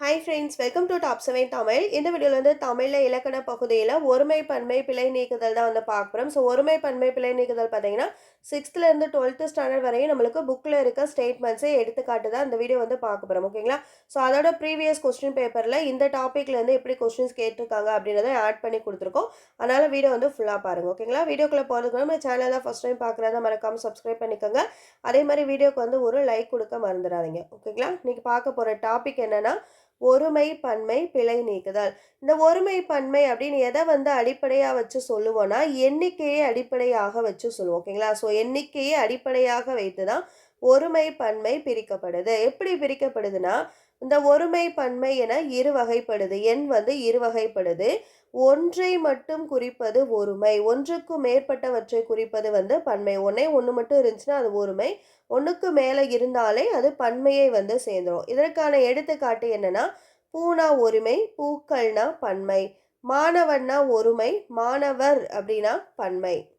Hi friends welcome to top seven Tamil இந்த வீடியோவில் வந்து தமிழில் இலக்கண பகுதியில் ஒருமை பன்மை பிழை நீக்குதல் தான் வந்து பார்க்குறோம் ஸோ ஒருமை பன்மை பிழை நீக்குதல் பார்த்தீங்கன்னா சிக்ஸ்த்துலேருந்து டுவெல்த்து ஸ்டாண்டர்ட் வரையும் நம்மளுக்கு புக்கில் இருக்க ஸ்டேட்மெண்ட்ஸை எடுத்துக்காட்டு தான் இந்த வீடியோ வந்து பார்க்க போகிறோம் ஓகேங்களா ஸோ அதோட ப்ரீவியஸ் கொஸ்டின் பேப்பரில் இந்த டாப்பிக்லேருந்து எப்படி கொஸ்டின்ஸ் கேட்டிருக்காங்க அப்படின்றத ஆட் பண்ணி கொடுத்துருக்கோம். அதனால் வீடியோ வந்து ஃபுல்லாக பாருங்கள் ஓகேங்களா வீடியோக்குள்ளே போகிறதுக்கு நம்ம சேனல் தான் ஃபஸ்ட் டைம் பார்க்குறதா மறக்காமல் சப்ஸ்கிரைப் பண்ணிக்கோங்க. அதே மாதிரி வீடியோக்கு வந்து ஒரு லைக் கொடுக்க மறந்துடாதீங்க. ஓகேங்களா இன்றைக்கி பார்க்க போகிற டாபிக் என்னென்னா ஒருமை பன்மை பிழை நீக்குதல். இந்த ஒருமை பன்மை அப்படின்னு எதை வந்து அடிப்படையாக வச்சு சொல்லுவோம்னா எண்ணிக்கையை அடிப்படையாக வச்சு சொல்லுவோம் ஓகேங்களா? ஸோ எண்ணிக்கையை அடிப்படையாக வைத்து தான் ஒருமை பன்மை பிரிக்கப்படுது. எப்படி பிரிக்கப்படுதுன்னா இந்த ஒருமை பன்மை என இரு வகைப்படுது எண் வந்து இரு வகைப்படுது ஒன்றை மட்டும் குறிப்பது ஒருமை. ஒன்றுக்கும் மேற்பட்டவற்றை குறிப்பது வந்து பன்மை. ஒன்றே ஒன்று மட்டும் இருந்துச்சுன்னா அது ஒருமை. ஒன்றுக்கு மேலே இருந்தாலே அது பன்மையை வந்து சேர்ந்துடும் இதற்கான எடுத்துக்காட்டு என்னென்னா பூனா ஒருமை பூக்கள்னா பன்மை. மாணவன்னா ஒருமை மாணவர் அப்படின்னா பன்மை.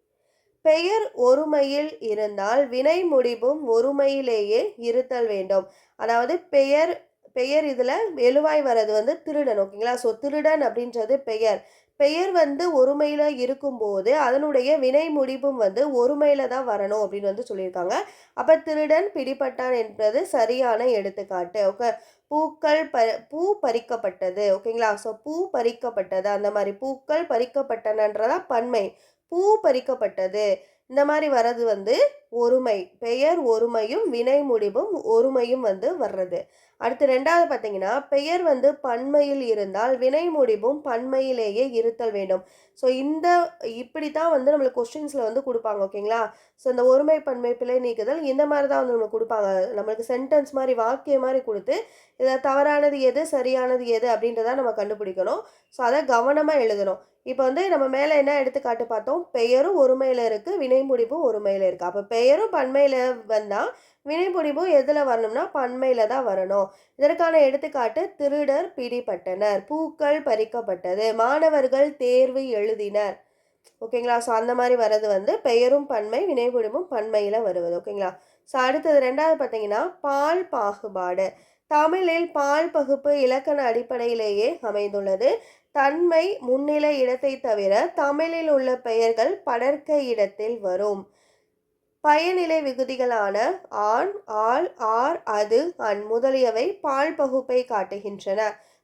பெயர் ஒருமையில் இருந்தால் வினை முடிவும் ஒருமையிலேயே இருத்தல் வேண்டும். அதாவது பெயர் பெயர் இதில் எழுவாய் வர்றது வந்து திருடன் ஓகேங்களா? ஸோ திருடன் அப்படின்றது பெயர். பெயர் வந்து ஒருமையில் இருக்கும்போது அதனுடைய வினை முடிவும் வந்து ஒருமையில் தான் வரணும் அப்படின்னு வந்து சொல்லியிருக்காங்க. அப்போ திருடன் பிடிபட்டான் என்பது சரியான எடுத்துக்காட்டு. ஓகே பூக்கள் ப பூ பறிக்கப்பட்டது ஓகேங்களா? ஸோ பூ பறிக்கப்பட்டது அந்த மாதிரி பூக்கள் பறிக்கப்பட்டனன்றதா பன்மை. பூ பறிக்கப்பட்டது இந்த மாதிரி வர்றது வந்து ஒருமை. பெயர் ஒருமையும் வினை முடிவும் ஒருமையும் வந்து வர்றது. அடுத்து ரெண்டாவது பார்த்தீங்கன்னா பெயர் வந்து பன்மையில் இருந்தால் வினை முடிவும் பன்மையிலேயே இருத்தல் வேண்டும். ஸோ இந்த இப்படி தான் வந்து நம்மளுக்கு கொஸ்டின்ஸில் வந்து கொடுப்பாங்க ஓகேங்களா ஸோ இந்த ஒருமை பன்மை பிழை நீக்குதல் இந்த மாதிரி தான் வந்து நம்மளுக்கு கொடுப்பாங்க. நம்மளுக்கு சென்டென்ஸ் மாதிரி வாக்கியம் மாதிரி கொடுத்து இதில் தவறானது எது சரியானது எது அப்படின்றத நம்ம கண்டுபிடிக்கணும். ஸோ அதை கவனமாக எழுதணும். இப்போ வந்து நம்ம மேலே என்ன எடுத்துக்காட்டு பார்த்தோம்? பெயரும் ஒருமையில் இருக்குது வினை முடிவும் ஒருமையில் இருக்குது அப்போ பெயரும் பன்மையில் வந்தால் வினைபுரிவும் எதில் வரணும்னா பன்மையில் தான் வரணும். இதற்கான எடுத்துக்காட்டு திருடர் பிடிபட்டனர் பூக்கள் பறிக்கப்பட்டது மாணவர்கள் தேர்வு எழுதினர். ஓகேங்களா? ஸோ அந்த மாதிரி வர்றது வந்து பெயரும் பன்மை வினைபுடிமும் பன்மையில் வருவது. ஓகேங்களா? ஸோ அடுத்தது ரெண்டாவது பார்த்தீங்கன்னா பால் பாகுபாடு. தமிழில் பால் பகுப்பு இலக்கண அடிப்படையிலேயே அமைந்துள்ளது. தன்மை முன்னிலை இடத்தை தவிர தமிழில் உள்ள பெயர்கள் படர்க்க இடத்தில் வரும். பயனிலை விகுதிகளான ஆண் ஆள் ஆர் அது அன் முதலியவை பால் பகுப்பை காட்டுகின்றன.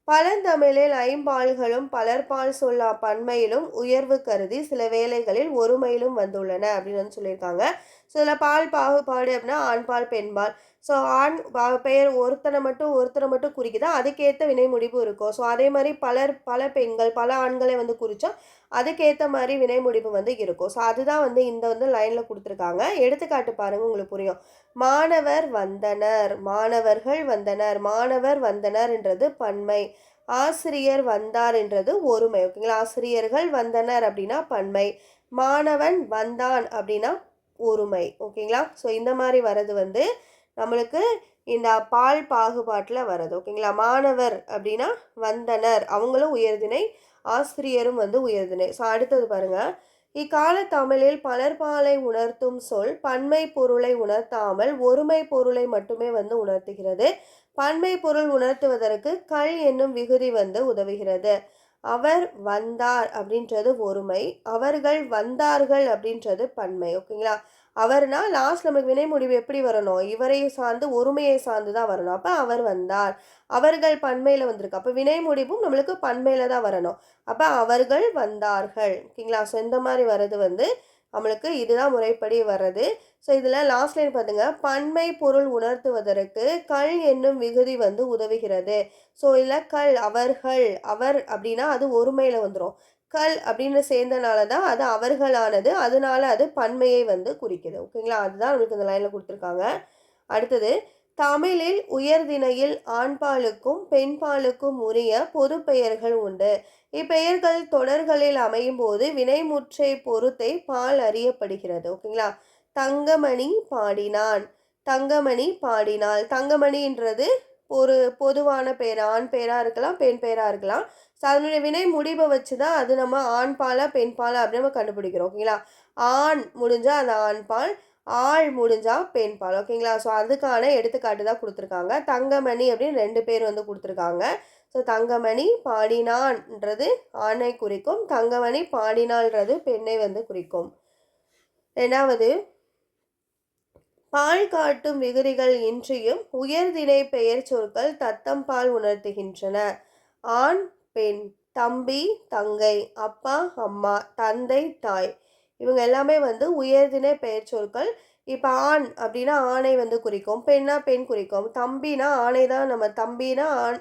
பழந்தமிழில் ஐம்பால்களும் பலர்பால் சொல்லா பன்மையிலும் உயர்வு கருதி சில வேளைகளில் ஒருமையிலும் வந்துள்ளன அப்படின்னு வந்து சொல்லியிருக்காங்க. ஸோ இதில் பால் பாகுபாடு அப்படின்னா ஆண்பால் பெண்பால் ஸோ ஆண் பெயர் ஒருத்தனை மட்டும் ஒருத்தரை மட்டும் குறிக்குதா? அதுக்கேற்ற வினை முடிவு இருக்கும். ஸோ அதே மாதிரி பலர் பல பெண்கள் பல ஆண்களை வந்து குறித்தா அதுக்கேற்ற மாதிரி வினை முடிவு வந்து இருக்கும். ஸோ அதுதான் வந்து இந்த வந்து லைனில் கொடுத்துருக்காங்க. எடுத்துக்காட்டு பாருங்கள் உங்களுக்கு புரியும். மாணவர் வந்தனர் மாணவர்கள் வந்தனர் மாணவர் வந்தனர்ன்றது பன்மை. ஆசிரியர் வந்தார் என்றது ஒருமை. ஓகேங்களா? ஆசிரியர்கள் வந்தனர் அப்படின்னா பன்மை. மாணவன் வந்தான் அப்படின்னா ஒருமை ஓகேங்களா ஸோ இந்த மாதிரி வர்றது வந்து நம்மளுக்கு இந்த பால் பாகுபாட்டில் வர்றது ஓகேங்களா மாணவர் அப்படின்னா வந்தனர் அவங்களும் உயர்தினை ஆசிரியரும் வந்து உயர்தினை ஸோ அடுத்தது பாருங்கள் இக்கால தமிழில் பலர்பாலை உணர்த்தும் சொல் பன்மை பொருளை உணர்த்தாமல் ஒருமை பொருளை மட்டுமே வந்து உணர்த்துகிறது. பன்மை பொருள் உணர்த்துவதற்கு கல் என்னும் விகுதி வந்து உதவுகிறது. அவர் வந்தார் அப்படின்றது ஒருமை அவர்கள் வந்தார்கள் அப்படின்றது பன்மை. ஓகேங்களா? அவர்னா லாஸ்ட் நமக்கு வினை முடிவு எப்படி வரணும்? இவரை சார்ந்து ஒருமையை சார்ந்து தான் வரணும். அப்போ அவர் வந்தார். அவர்கள் பன்மையில் வந்திருக்கு. அப்போ வினை முடிவும் நம்மளுக்கு பன்மையில் தான் வரணும். அப்போ அவர்கள் வந்தார்கள். ஓகேங்களா? ஸோ இந்த மாதிரி வர்றது வந்து நம்மளுக்கு இதுதான் முறைப்படி வர்றது. ஸோ இதில் லாஸ்ட் லைன் பார்த்துங்க பன்மை பொருள் உணர்த்துவதற்கு கல் என்னும் விகுதி வந்து உதவுகிறது. ஸோ இதில் கல் அவர்கள் அவர் அப்படின்னா அது ஒருமையில் வந்துடும் கல் அப்படின்னு சேர்ந்தனால தான் அது அவர்களானது. அதனால அது பன்மையை வந்து குறிக்குது. ஓகேங்களா அதுதான் நம்மளுக்கு இந்த லைனில் கொடுத்துருக்காங்க. அடுத்தது தமிழில் உயர்திணையில் ஆண்பாலுக்கும் பெண்பாலுக்கும் உரிய பொது பெயர்கள் உண்டு. இப்பெயர்கள் தொடர்களில் அமையும் போது வினைமுற்றை பொறுத்தே பால் அறியப்படுகிறது. ஓகேங்களா? தங்கமணி பாடினான். தங்கமணி பாடினாள் தங்கமணின்றது ஒரு பொதுவான பேர். ஆண் பேராக இருக்கலாம் பெண் பேராக இருக்கலாம். ஸோ அதனுடைய வினை முடிவை வச்சு தான் அது நம்ம ஆண் பாலா பெண் பாலா அப்படின்னு நம்ம கண்டுபிடிக்கிறோம். ஓகேங்களா? ஆண் முடிஞ்சால் அது ஆண் பால் ஆள் முடிஞ்சால் பெண் பால். ஓகேங்களா ஸோ அதுக்கான எடுத்துக்காட்டு தான் கொடுத்துருக்காங்க. தங்கமணி அப்படின்னு ரெண்டு பேர் வந்து கொடுத்துருக்காங்க. ஸோ தங்கமணி பாடினான்றது ஆணை குறிக்கும். தங்கமணி பாடினான்றது பெண்ணை வந்து குறிக்கும். ரெண்டாவது பால் காட்டும் விகுதிகள் இன்றியும் உயர்திணை பெயர் சொற்கள் தத்தம் பால் உணர்த்துகின்றன. ஆண் பெண் தம்பி தங்கை அப்பா அம்மா தந்தை தாய். இவங்க எல்லாமே வந்து உயர்தினை பெயர் சொற்கள். இப்போ ஆண் அப்படின்னா ஆணை வந்து குறிக்கும். பெண்ணா பெண் குறிக்கும். தம்பினா ஆணை தான் நம்ம தம்பினா ஆண்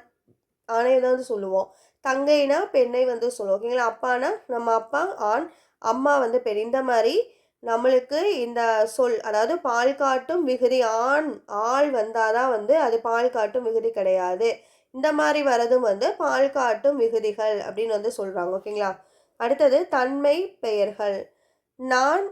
ஆணை தான் வந்து சொல்லுவோம். தங்கைனா பெண்ணை வந்து சொல்லுவோம். ஓகேங்களா? அப்பானா நம்ம அப்பா ஆண் அம்மா வந்து பெண். இந்த மாதிரி நம்மளுக்கு இந்த சொல் அதாவது பால் காட்டும் விகுதி ஆண் ஆள் வந்தாதான் வந்து அது பால் காட்டும் விகுதி கிடையாது. இந்த மாதிரி வரதும் வந்து பால் காட்டும் விகுதிகள் அப்படின்னு வந்து சொல்கிறாங்க ஓகேங்களா? அடுத்தது தன்மை பெயர்கள். நான்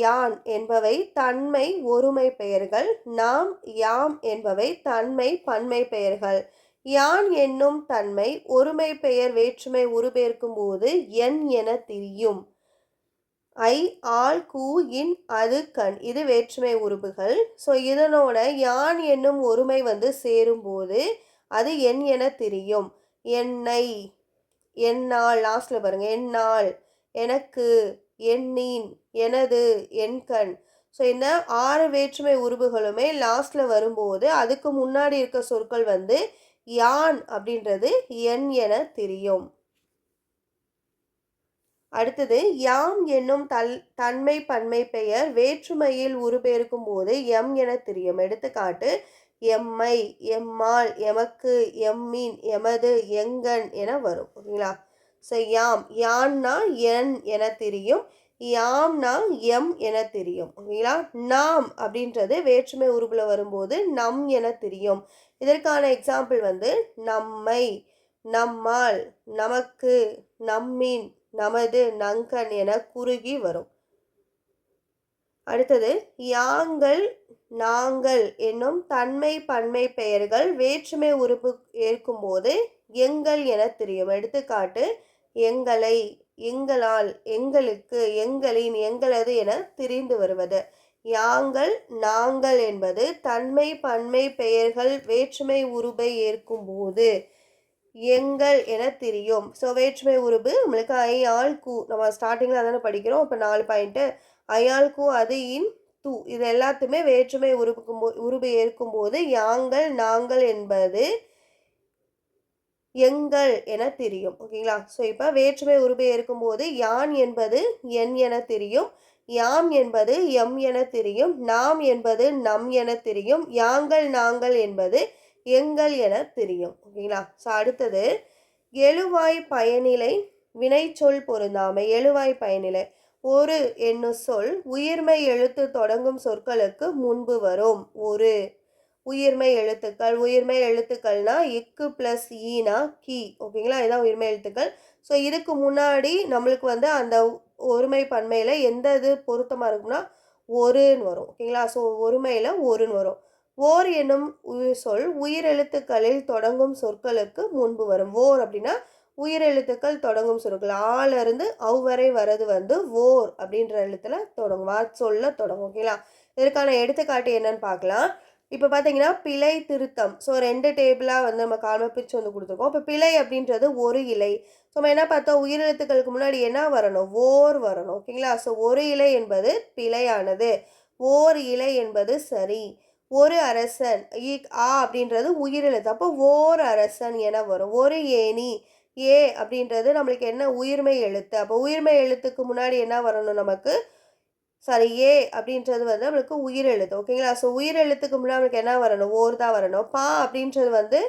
யான் என்பவை தன்மை ஒருமை பெயர்கள். நாம் யாம் என்பவை தன்மை பன்மை பெயர்கள். யான் என்னும் தன்மை ஒருமை பெயர் வேற்றுமை உருபெயர்க்கும் போது என் என திரியும். ஐ ஆல் கூ இன் அது கண். இது வேற்றுமை உருபுகள் ஸோ இதனோட யான் என்னும் ஒருமை வந்து சேரும்போது அது என் என தெரியும். என்னை என்னால் லாஸ்ட்டில் பாருங்கள் என்னால் எனக்கு எண்ணின் எனது எண்கண் ஸோ இந்த ஆறு வேற்றுமை உருவுகளுமே லாஸ்ட்டில் வரும்போது அதுக்கு முன்னாடி இருக்க சொற்கள் வந்து யான் அப்படின்றது என் என தெரியும். அடுத்தது யாம் என்னும் தல் தன்மை பன்மை பெயர் வேற்றுமையில் உருபெயர்க்கும் போது எம் என தெரியும். எடுத்துக்காட்டு எம்மை எம்மாள் எமக்கு எம்மீன் எமது எங்கன் என வரும். ஓகேங்களா? யாம் யான்னா என் என தெரியும். யாம்னா எம் என தெரியும். ஓகேங்களா? நாம் அப்படின்றது வேற்றுமை உருவில் வரும்போது நம் என தெரியும். இதற்கான எக்ஸாம்பிள் வந்து நம்மை நம்மால் நமக்கு நம்மின் நமது நங்கன் என குறுகி வரும். அடுத்தது யாங்கள் நாங்கள் என்னும் தன்மை பன்மை பெயர்கள் வேற்றுமை உறுப்பு ஏற்கும்போது எங்கள் என தெரியும். எடுத்துக்காட்டு எங்களை எங்களால் எங்களுக்கு எங்களின் எங்களது என தெரிந்து வருவது. யாங்கள் நாங்கள் என்பது தன்மை பன்மை பெயர்கள் வேற்றுமை உருபை ஏற்கும் போது எங்கள் என தெரியும். ஸோ வேற்றுமை உருபு நம்மளுக்கு ஐ ஆள் கூ நம்ம ஸ்டார்டிங்கில் அதானே படிக்கிறோம். இப்போ நாலு பாயிண்ட்டு ஐயாள் கூ அது இன் தூ. இது எல்லாத்துமே வேற்றுமை உருபுக்கும் போ உருபு ஏற்கும் போது யாங்கள் நாங்கள் என்பது எங்கள் என தெரியும். ஓகேங்களா ஸோ இப்போ வேற்றுமை உருபை இருக்கும்போது யான் என்பது என் என தெரியும் யாம் என்பது எம் என தெரியும் நாம் என்பது நம் என தெரியும் யாங்கள் நாங்கள் என்பது எங்கள் என தெரியும். ஓகேங்களா ஸோ அடுத்தது எழுவாய் பயனிலை வினைச்சொல் பொருந்தாமை. எழுவாய் பயனிலை. ஒரு என்னும் சொல் உயிர்மை எழுத்து தொடங்கும் சொற்களுக்கு முன்பு வரும். ஒரு உயிர்மை எழுத்துக்கள் உயிர்மை எழுத்துக்கள்னா இக்கு ப்ளஸ் ஈனா கி. ஓகேங்களா இதுதான் உயிர்மை எழுத்துக்கள். ஸோ இதுக்கு முன்னாடி நம்மளுக்கு வந்து அந்த ஒருமை பன்மையில் எந்த இது பொருத்தமாக இருக்கும்னா ஒருன்னு வரும். ஓகேங்களா ஸோ ஒருமையில் ஒருன்னு வரும். ஓர் என்னும் சொல் உயிரெழுத்துக்களில் தொடங்கும் சொற்களுக்கு முன்பு வரும். ஓர் அப்படின்னா உயிரெழுத்துக்கள் தொடங்கும் சொற்கள். ஆளிருந்து அவ்வரை வர்றது வந்து ஓர் அப்படின்ற எழுத்துல தொடங்கும். வா சொல்ல தொடங்கும். ஓகேங்களா இதற்கான எடுத்துக்காட்டு என்னன்னு பார்க்கலாம். இப்போ பார்த்தீங்கன்னா பிழை திருத்தம். ஸோ ரெண்டு டேபிளாக வந்து நம்ம கால்மை பிரித்து வந்து கொடுத்துருக்கோம். இப்போ பிழை அப்படின்றது ஒரு இலை. ஸோ நம்ம என்ன பார்த்தோம்? உயிரெழுத்துக்களுக்கு முன்னாடி என்ன வரணும்? ஓர் வரணும். ஓகேங்களா ஸோ ஒரு இலை என்பது பிழையானது. ஓர் இலை என்பது சரி. ஒரு அரசன் ஆ அப்படின்றது உயிரெழுத்து. அப்போ ஓர் அரசன் என வரும். ஒரு ஏணி ஏ அப்படின்றது நம்மளுக்கு என்ன? உயிர்மை எழுத்து. அப்போ உயிர்மை எழுத்துக்கு முன்னாடி என்ன வரணும் நமக்கு? சாரி ஏ அப்படின்றது வந்து நம்மளுக்கு உயிரெழுத்து ஓகேங்களா? ஸோ உயிரெழுத்துக்கு முன்னாடி நம்மளுக்கு என்ன வரணும்? ஓர் தான் வரணும். பா அப்படின்றது வந்து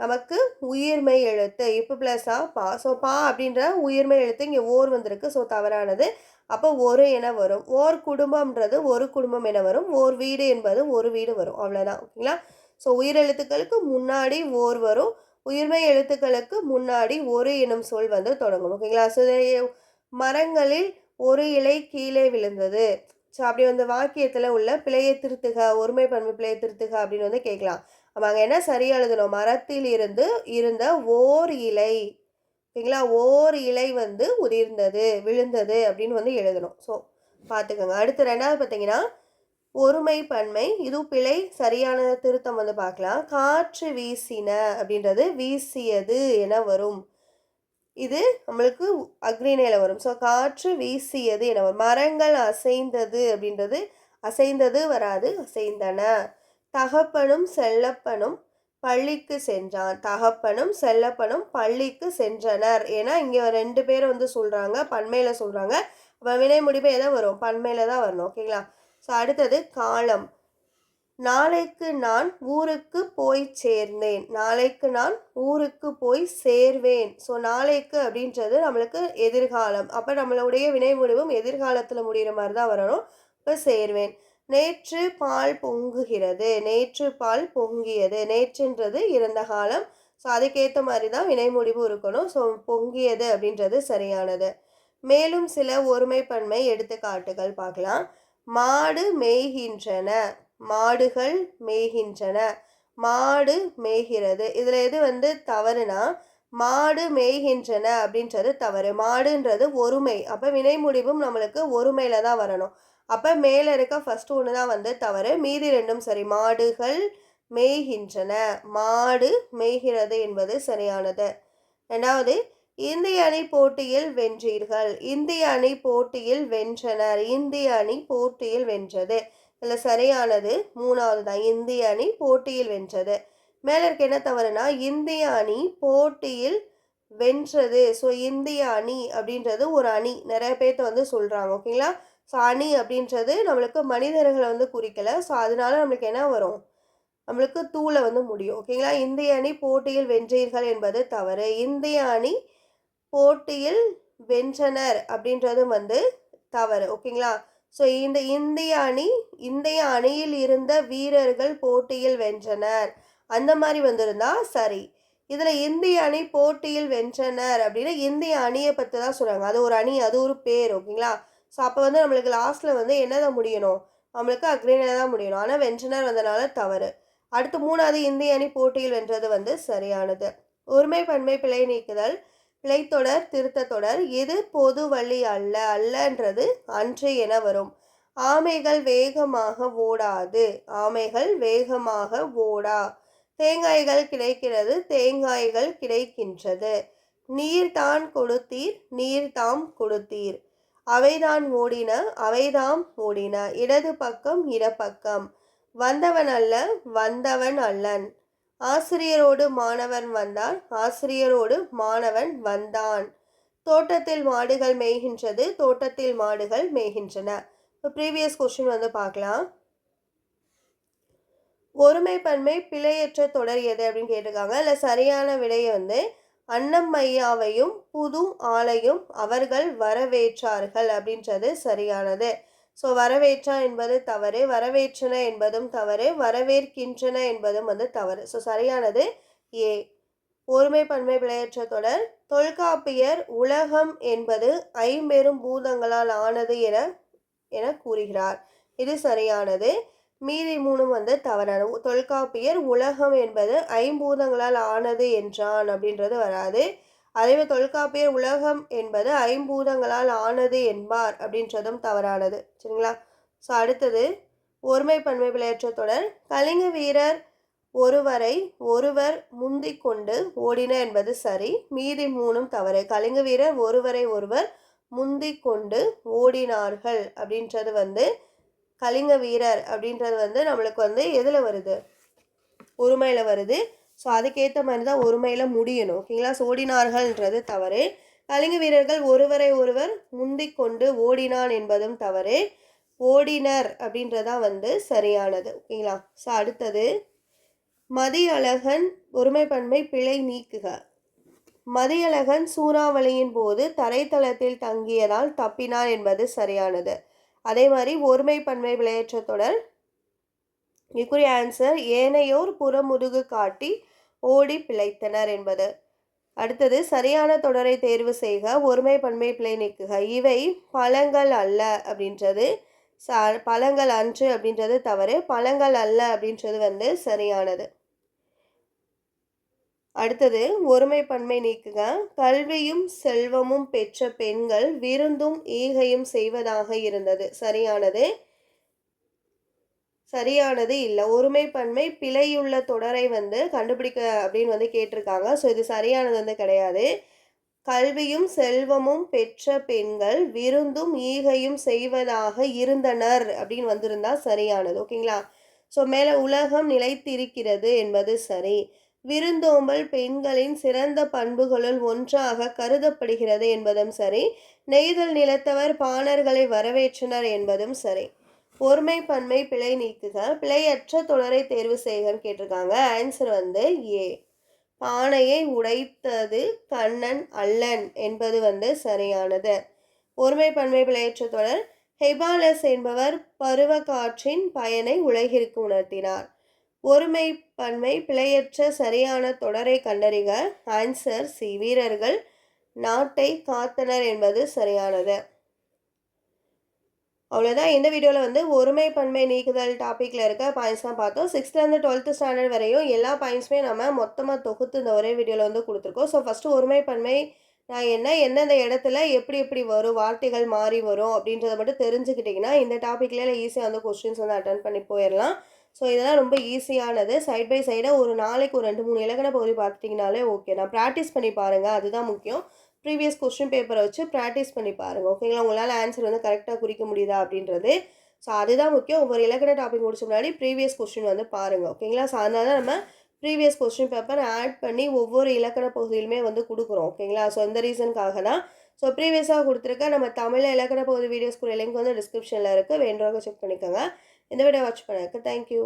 நமக்கு உயிர்மை எழுத்து. இப்போ ப்ளஸ்ஸா பா. ஸோ பா அப்படின்ற உயிர்மை எழுத்து இங்கே ஓர் வந்திருக்கு. ஸோ தவறானது. அப்போ ஒரு என வரும். ஓர் குடும்பம்ன்றது ஒரு குடும்பம் என வரும். ஓர் வீடு என்பது ஒரு வீடு வரும். அவ்வளோதான் ஓகேங்களா? ஸோ உயிரெழுத்துக்களுக்கு முன்னாடி ஓர் வரும். உயிர்மை எழுத்துக்களுக்கு முன்னாடி ஒரு எனும் சொல் வந்து தொடங்கும். ஓகேங்களா? ஸோ மரங்களில் ஒரு இலை கீழே விழுந்தது. ஸோ அப்படி வந்து வாக்கியத்தில் உள்ள பிழையை திருத்துக ஒருமை பண்பு பிழையை திருத்துக அப்படின்னு வந்து கேட்கலாம். அப்போ அங்கே என்ன சரியாக எழுதணும்? மரத்தில் இருந்து இருந்த ஓர் இலை. ஓகேங்களா ஓர் இலை வந்து உதிர்ந்தது விழுந்தது அப்படின்னு வந்து எழுதணும். ஸோ பார்த்துக்கோங்க. அடுத்து ரெண்டாவது பார்த்தீங்கன்னா ஒருமை பன்மை. இது பிழை சரியான திருத்தம் வந்து பார்க்கலாம். காற்று வீசின அப்படின்றது வீசியது என வரும். இது நம்மளுக்கு அக்ரிணையில் வரும். ஸோ காற்று வீசியது என வரும்? மரங்கள் அசைந்தது அப்படின்றது அசைந்தது வராது அசைந்தன. தகப்பனும் செல்லப்பனும் பள்ளிக்கு சென்றான். தகப்பனும் செல்லப்பனும் பள்ளிக்கு சென்றனர். ஏன்னா இங்கே ரெண்டு பேர் வந்து சொல்கிறாங்க பன்மையில் சொல்கிறாங்க அப்போ வினை முடிவு எதை வரும். பன்மையில் தான் வரணும். ஓகேங்களா? ஸோ அடுத்தது காலம். நாளைக்கு நான் ஊருக்கு போய் சேர்ந்தேன். நாளைக்கு நான் ஊருக்கு போய் சேர்வேன். ஸோ நாளைக்கு அப்படின்றது நம்மளுக்கு எதிர்காலம். அப்போ நம்மளுடைய வினை முடிவும் எதிர்காலத்தில் முடிகிற மாதிரி தான் வரணும். இப்போ சேர்வேன். நேற்று பால் பொங்குகிறது. நேற்று பால் பொங்கியது. நேற்றுன்றது இறந்த காலம். ஸோ அதுக்கேற்ற மாதிரி தான் வினை முடிவு இருக்கணும். ஸோ பொங்கியது அப்படின்றது சரியானது. மேலும் சில ஒருமைப்பன்மை எடுத்துக்காட்டுகள் பார்க்கலாம். மாடு மேய்கின்றன. மாடுகள் மேய்கின்றன. மாடு மேய்கிறது. இதில் எது வந்து தவறுனா மாடு மேய்கின்றன அப்படின்றது தவறு. மாடுன்றது ஒருமை. அப்போ வினை முடிவும் நம்மளுக்கு ஒருமையில தான் வரணும். அப்போ மேலே இருக்க ஃபர்ஸ்ட் ஒன்று தான் வந்து தவறு. மீதி ரெண்டும் சரி. மாடுகள் மேய்கின்றன. மாடு மேய்கிறது என்பது சரியானது. ரெண்டாவது இந்திய அணி போட்டியில் வென்றீர்கள். இந்திய அணி போட்டியில் வென்றனர். இந்திய அணி போட்டியில் வென்றது. இதில் சரியானது. மூணாவது தான் இந்திய அணி போட்டியில் வென்றது. மேலே இருக்க என்ன தவறுனா இந்திய அணி போட்டியில் வென்றது. ஸோ இந்திய அணி அப்படின்றது ஒரு அணி. நிறைய பேர்த்த வந்து சொல்கிறாங்க ஓகேங்களா ஸோ அணி அப்படின்றது நம்மளுக்கு மனிதர்களை வந்து குறிக்கலை. ஸோ அதனால நம்மளுக்கு என்ன வரும்? நம்மளுக்கு தூளை வந்து முடியும் ஓகேங்களா இந்திய அணி போட்டியில் வென்றீர்கள் என்பது தவறு. இந்திய அணி போட்டியில் வென்றனர் அப்படின்றதும் வந்து தவறு ஓகேங்களா ஸோ இந்த இந்திய அணி இந்திய அணியில் இருந்த வீரர்கள் போட்டியில் வென்றனர். அந்த மாதிரி வந்திருந்தா சரி. இதில் இந்திய அணி போட்டியில் வென்றனர் அப்படின்னா இந்திய அணியை பற்றி தான் சொல்கிறாங்க அது ஒரு அணி அது ஒரு பேர் ஓகேங்களா? ஸோ அப்போ வந்து நம்மளுக்கு லாஸ்ட்டில் வந்து என்னதான் முடியணும்? நம்மளுக்கு அக்ரீனில் தான் முடியணும். ஆனால் வென்றனர் வந்தனால தவறு. அடுத்து மூணாவது இந்திய அணி போட்டியில் வென்றது வந்து சரியானது. ஒருமை பன்மை பிழை நீக்குதல். பிழைத்தொடர் திருத்தத்தொடர் இது பொது வழி அல்ல அல்லன்றது அன்று என வரும். ஆமைகள் வேகமாக ஓடாது ஆமைகள் வேகமாக ஓடா. தேங்காய்கள் கிடைக்கிறது தேங்காய்கள் கிடைக்கின்றது. நீர்தான் கொடுத்தீர் நீர்தாம் கொடுத்தீர். அவைதான் ஓடின அவைதாம் ஓடின. இடது பக்கம் இடப்பக்கம். வந்தவன் அல்ல வந்தவன் அல்லன். ஆசிரியரோடு மாணவன் வந்தான். ஆசிரியரோடு மாணவன் வந்தான். தோட்டத்தில் மாடுகள் மேய்கின்றது. தோட்டத்தில் மாடுகள் மேய்கின்றன. இப்போ ப்ரீவியஸ் கொஸ்டின் வந்து பார்க்கலாம். ஒருமை பன்மை பிழையற்ற தொடர் எது அப்படின்னு கேட்டிருக்காங்க. இல்லை சரியான விடையை வந்து அன்னம்மையாவையும் புது ஆளையும் அவர்கள் வரவேற்றார்கள் அப்படின்றது சரியானது. ஸோ வரவேற்றா என்பது தவறு வரவேற்றன என்பதும் தவறு வரவேற்கின்றன என்பதும் வந்து தவறு. ஸோ சரியானது ஏ ஒருமை பன்மை விளையற்ற தொடர் தொல்காப்பியர் உலகம் என்பது ஐம்பெரும் பூதங்களால் ஆனது என என கூறுகிறார். இது சரியானது. மீதி மூணும் வந்து தவறான தொல்காப்பியர் உலகம் என்பது ஐம்பூதங்களால் ஆனது என்றான் அப்படின்றது வராது. அதே தொல்காப்பியர் உலகம் என்பது ஐம்பூதங்களால் ஆனது என்பார் அப்படின்றதும் தவறானது. சரிங்களா? ஸோ அடுத்தது ஒருமை பன்மை விளையாட்டு தொடர் கலிங்க வீரர் ஒருவரை ஒருவர் முந்தி கொண்டு ஓடின என்பது சரி மீதி மூணும் தவறு. கலிங்க வீரர் ஒருவரை ஒருவர் முந்தி கொண்டு ஓடினார்கள் அப்படின்றது வந்து கலிங்க வீரர் அப்படின்றது வந்து நம்மளுக்கு வந்து எதில் வருது? ஒருமையில் வருது. ஸோ அதுக்கேற்ற மாதிரி தான் ஒருமையில் முடியணும். ஓகேங்களா? சோடினார்கள்ன்றது தவறு. கலிங்க வீரர்கள் ஒருவரை ஒருவர் முந்திக் கொண்டு ஓடினான் என்பதும் தவறு. ஓடினர் அப்படின்றதான் வந்து சரியானது. ஓகேங்களா? ஸோ அடுத்தது மதியழகன் ஒருமைப்பன்மை பிழை நீக்குக. மதியழகன் சூறாவளியின் போது தரைத்தளத்தில் தங்கியதால் தப்பினான் என்பது சரியானது. அதே மாதிரி ஒருமை பன்மை விளையாற்ற தொடர் இதுக்குரிய ஆன்சர் ஏனையோர் புறமுதுகு காட்டி ஓடி பிழைத்தனர் என்பது. அடுத்தது சரியான தொடரை தேர்வு செய்க ஒருமை பன்மை பிழை நீக்குக. இவை பழங்கள் அல்ல அப்படின்றது ச பழங்கள் அன்று அப்படின்றது தவறு பழங்கள் அல்ல அப்படின்றது வந்து சரியானது. அடுத்தது ஒருமை பன்மை நீக்குக. கல்வியும் செல்வமும் பெற்ற பெண்கள் விருந்தும் ஈகையும் செய்வதாக இருந்தது சரியானது. சரியானது இல்லை ஒருமைப்பன்மை பிழையுள்ள தொடரை வந்து கண்டுபிடிக்க அப்படின்னு வந்து கேட்டிருக்காங்க. ஸோ இது சரியானது வந்து கிடையாது. கல்வியும் செல்வமும் பெற்ற பெண்கள் விருந்தும் ஈகையும் செய்வதாக இருந்தனர் அப்படின்னு வந்திருந்தா சரியானது. ஓகேங்களா? ஸோ மேலே உலகம் நிலைத்திருக்கிறது என்பது சரி. விருந்தோம்பல் பெண்களின் சிறந்த பண்புகளுள் ஒன்றாக கருதப்படுகிறது என்பதும் சரி. நெய்தல் நிலத்தவர் பாணர்களை வரவேற்றனர் என்பதும் சரி. ஒருமை பன்மை பிழை நீக்குக. பிழையற்ற தொடரை தேர்வு செய்கன்னு கேட்டிருக்காங்க. ஆன்சர் வந்து ஏ. பானையை உடைத்தது கண்ணன் அல்லன் என்பது வந்து சரியானது. ஒருமை பன்மை பிழையற்ற தொடர் ஹெபாலஸ் என்பவர் பருவக்காற்றின் பயனை உலகிற்கு உணர்த்தினார். ஒருமை பன்மை பிழையற்ற சரியான தொடரை கண்டறிக. Answer C. வீரர்கள் நாட்டை காத்தனர் என்பது சரியானது. அவ்வளோதான் இந்த வீடியோவில் வந்து ஒருமை பன்மை நீக்குதல் டாப்பிக்கில் இருக்க பாயிண்ட்ஸ் தான் பார்த்தோம். சிக்ஸ்த்லேருந்து டுவெல்த்து ஸ்டாண்டர்ட் வரையும் எல்லா பாயிண்ட்ஸுமே நம்ம மொத்தமாக தொகுத்து இந்த ஒரே வீடியோவில் வந்து கொடுத்துருக்கோம். ஸோ ஃபஸ்ட்டு ஒருமை பன்மை நான் என்ன எந்தெந்த இடத்துல எப்படி எப்படி வரும் வார்த்தைகள் மாறி வரும் அப்படின்றத மட்டும் தெரிஞ்சுக்கிட்டிங்கன்னா இந்த டாப்பிக்லேயே ஈஸியாக வந்து கொஸ்டின்ஸ் வந்து அட்டன் பண்ணி போயிடலாம் ஸோ இதெல்லாம் ரொம்ப ஈஸியானது சைட் பை சைடாக ஒரு நாளைக்கு ஒரு ரெண்டு மூணு இலக்கண பகுதி பார்த்துட்டிங்கனாலே ஓகே நான் ப்ராக்டிஸ் பண்ணி பாருங்கள் அதுதான் முக்கியம். ப்ரீவியஸ் கொஸ்டின் பேப்பரை வச்சு ப்ராக்டிஸ் பண்ணி பாருங்கள் ஓகேங்களா உங்களால் ஆன்சர் வந்து கரெக்டாக குறிக்க முடியுதா அப்படின்றது. ஸோ அதுதான் முக்கியம். ஒவ்வொரு இலக்கண டாபிக் முடிச்ச முன்னாடி ப்ரீவியஸ் கொஸ்டின் வந்து பாருங்கள் ஓகேங்களா ஸோ அதனால தான் நம்ம ப்ரீவியஸ் கொஸ்டின் பேப்பர் ஆட் பண்ணி ஒவ்வொரு இலக்கண பகுதியிலுமே வந்து கொடுக்குறோம். ஓகேங்களா ஸோ இந்த ரீசனுக்காக தான். ஸோ ப்ரீவியஸாக கொடுத்துருக்க நம்ம தமிழ் இலக்கண பகுதி வீடியோஸ்க்குரிய லிங்க் வந்து டிஸ்கிரிப்ஷனில் இருக்குது வேண்டவங்க செக் பண்ணிக்கோங்க. இந்த வீடியோ வாட்ச் பண்ணதுக்கு தேங்க்யூ